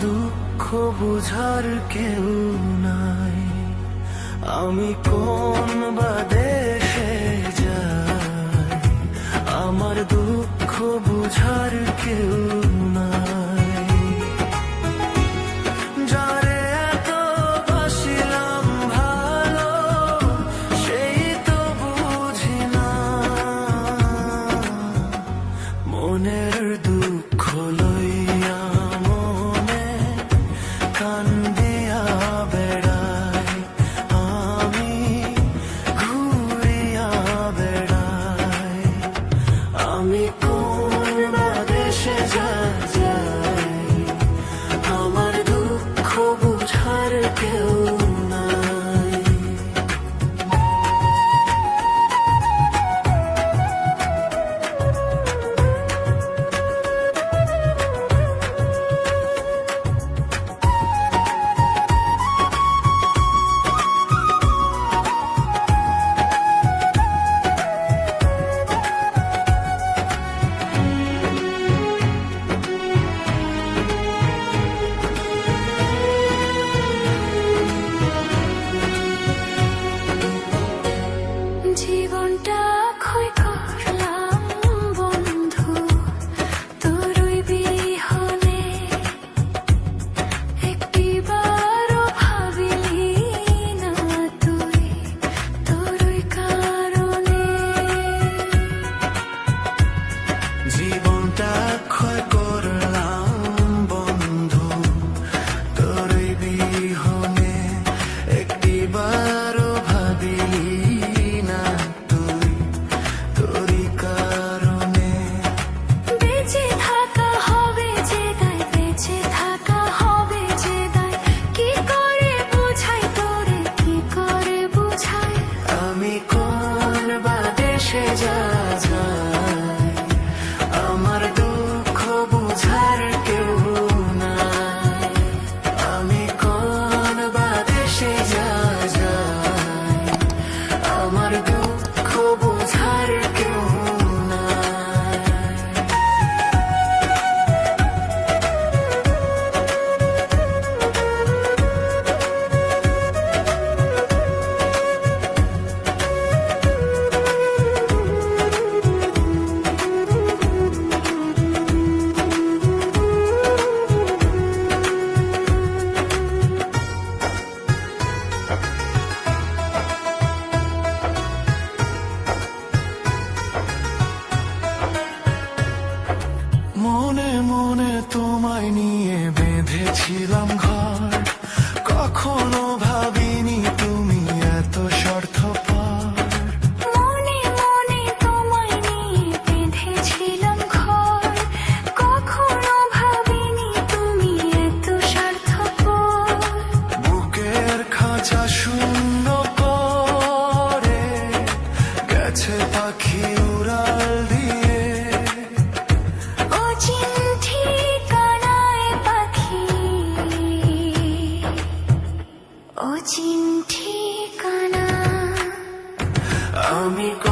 দুঃখ বুঝার কেউ নাই। আমি কোন বা দেশে যাই? আমার দুঃখ বুঝার কেউ নাই। সেই তো বুঝি না। মনের দুঃখ লইয়া মনে মনে তোমায় নিয়ে বেঁধেছিলাম ঘর। কখনো ভাবিনি তুমি এত স্বার্থপর। মনে মনে তোমায় নিয়ে বেঁধেছিলাম ঘর। কখনো ভাবিনি তুমি এত স্বার্থপর। বুকের খাঁচা শূন্য করে গেছে পাখি উড়াল আমি কোন বা দেশে যাই